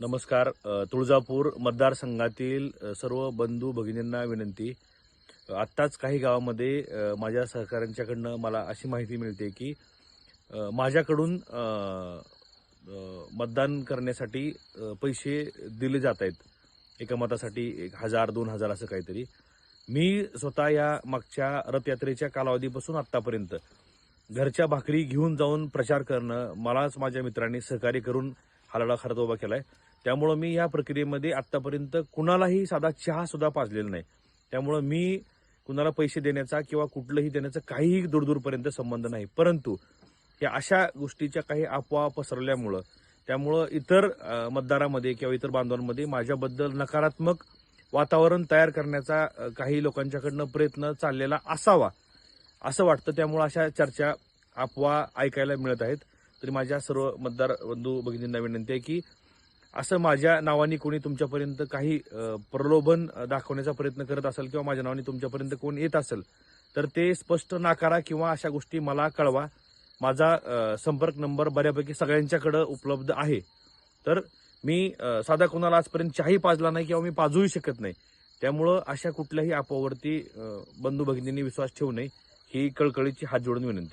नमस्कार तुळजापूर मतदारसंघातील सर्व बंधू भगिनींना विनंती. आत्ताच काही गावामध्ये माझ्या सहकाऱ्यांच्याकडनं मला अशी माहिती मिळते की माझ्याकडून मतदान करण्यासाठी पैसे दिले जात आहेत. एका मतासाठी एक हजार दोन हजार असं काहीतरी. मी स्वतः या मागच्या रथयात्रेच्या कालावधीपासून आत्तापर्यंत घरच्या भाकरी घेऊन जाऊन प्रचार करणं मलाच माझ्या मित्रांनी सहकार्य करून हा लढा खरंच उभा आहे त्यामुळं मी या प्रक्रियेमध्ये आत्तापर्यंत कुणालाही साधा चहा सुद्धा पाजलेला नाही. त्यामुळं मी कुणाला पैसे देण्याचा किंवा कुठलंही देण्याचा काहीही दूरदूरपर्यंत संबंध नाही. परंतु या अशा गोष्टीच्या काही अफवा पसरल्यामुळं त्यामुळं इतर मतदारामध्ये किंवा इतर बांधवांमध्ये माझ्याबद्दल नकारात्मक वातावरण तयार करण्याचा काही लोकांच्याकडनं प्रयत्न चाललेला असावा असं वाटतं. त्यामुळं अशा चर्चा अफवा ऐकायला मिळत आहेत. तरी माझ्या सर्व मतदार बंधू भगिनींना विनंती आहे की असं माझ्या नावाने कोणी तुमच्यापर्यंत काही प्रलोभन दाखवण्याचा प्रयत्न करत असेल किंवा माझ्या नावाने तुमच्यापर्यंत कोण येत असेल तर ते स्पष्ट नाकारा किंवा अशा गोष्टी मला कळवा. माझा संपर्क नंबर बऱ्यापैकी सगळ्यांच्याकडे उपलब्ध आहे. तर मी साधा कोणाला आजपर्यंत चाही पाजला नाही किंवा मी पाजूही शकत नाही. त्यामुळं अशा कुठल्याही अफवावरती बंधू भगिनींनी विश्वास ठेवू नये. ही कळकळीची हात जोडून विनंती.